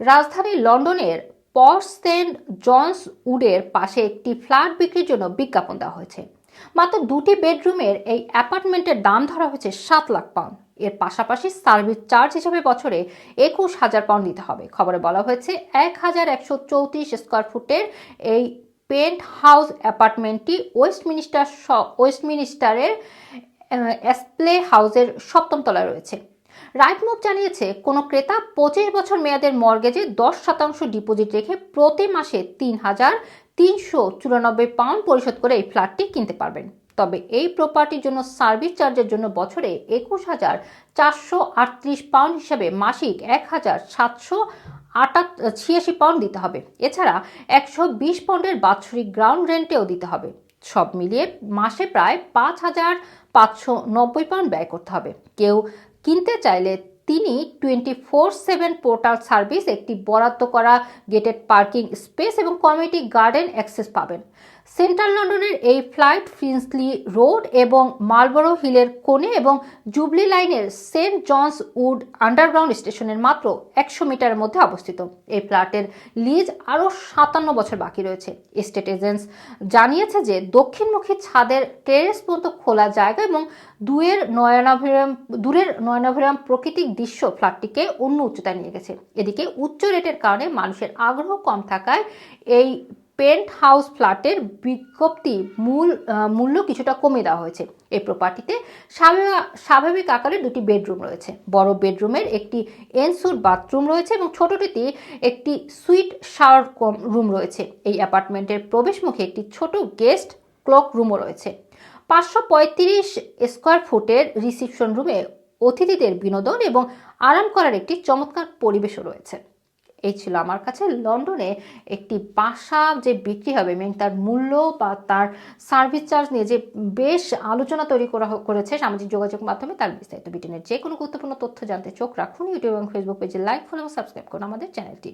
রাজধানী লন্ডনের পর্স Saint Johns উডের পাশে একটি ফ্ল্যাট বিক্রির জন্য বিজ্ঞাপন দেওয়া হয়েছে। মাত্র দুটি বেডরুমের এই অ্যাপার্টমেন্টের দাম ধরা হয়েছে সাত লাখ পাউন্ড। এর পাশাপাশি সার্ভিস চার্জ হিসেবে বছরে একুশ হাজার পাউন্ড দিতে হবে। খবরে বলা হয়েছে, এক হাজার একশো চৌত্রিশ স্কোয়ার ফুটের এই পেন্ট হাউস অ্যাপার্টমেন্টটি ওয়েস্টমিনিস্টার ওয়েস্টমিনিস্টারের এসপ্লে হাউসের সপ্তম তলায় রয়েছে। রাইটমুভ জানিয়েছে, কোনো ক্রেতা পঁচিশ বছর মেয়াদের মর্গেজে দশ শতাংশ ডিপোজিট রেখে প্রতি মাসে তিন হাজার তিনশো চুরানব্বই পাউন্ড পরিশোধ করে এই ফ্ল্যাটটি কিনতে পারবেন। তবে এই প্রপার্টির জন্য সার্ভিস চার্জের জন্য বছরে একুশ হাজার চারশো আটত্রিশ পাউন্ড হিসাবে মাসিক এক হাজার সাতশো আটাত ছিয়াশি পাউন্ড দিতে হবে। এছাড়া একশো বিশ পাউন্ডের বাৎসরিক গ্রাউন্ড রেন্টেও দিতে হবে। সব মিলিয়ে মাসে প্রায় পাঁচ হাজার পাঁচশো নব্বই পাউন্ড ব্যয় করতে হবে। কেউ কিনতে চাইলে তিনি twenty four seven portal service, একটি বরাদ্দ করা গেটেড পার্কিং স্পেস এবং কমিউনিটি গার্ডেন অ্যাক্সেস পাবেন। সেন্ট্রাল লন্ডনের এই ফ্লাইট ফিন্সলি রোড এবং মালবরো হিলের কোণে এবং জুবলি লাইনের সেন্ট জনস উড আন্ডারগ্রাউন্ড স্টেশনের মাত্র একশো মিটারের মধ্যে অবস্থিত। এই ফ্ল্যাটের লিজ আরও সাতান্ন বছর বাকি রয়েছে। এস্টেট এজেন্টস জানিয়েছে যে দক্ষিণমুখী ছাদের টেরেস পর্যন্ত খোলা জায়গা এবং দুয়ের নয়নাভিরাম, দূরের নয়নাভিরাম প্রাকৃতিক দৃশ্য ফ্ল্যাটটিকে অন্য উচ্চতায় নিয়ে গেছে। এদিকে উচ্চ রেটের কারণে মানুষের আগ্রহ কম থাকায় এই পেন্ট হাউস ফ্ল্যাটের বিজ্ঞপ্তি মূল মূল্য কিছুটা কমে দেওয়া হয়েছে। এই প্রপার্টিতে স্বাভাবিক আকারের দুটি বেডরুম রয়েছে। বড় বেডরুমের একটি এনসুট বাথরুম রয়েছে এবং ছোটটিতে একটি সুইট শাওয়ার রুম রয়েছে। এই অ্যাপার্টমেন্টের প্রবেশমুখে একটি ছোট গেস্ট ক্লক রুমও রয়েছে। পাঁচশো পঁয়ত্রিশ স্কোয়ার ফুটের রিসিপশন রুমে অতিথিদের বিনোদন এবং আরাম করার একটি চমৎকার পরিবেশও রয়েছে। এই ছিল আমার কাছে। লন্ডনে একটি বাসা যে বিক্রি হবে এবং তার মূল্য বা তার সার্ভিস চার্জ নিয়ে যে বেশ আলোচনা তৈরি করা করেছে সামাজিক যোগাযোগ মাধ্যমে, তার বিস্তারিত ব্রিটেনের যে কোনো গুরুত্বপূর্ণ তথ্য জানতে চোখ রাখুন। ইউটিউব এবং ফেসবুক পেজে লাইক ফলো এবং সাবস্ক্রাইব করুন আমাদের চ্যানেলটি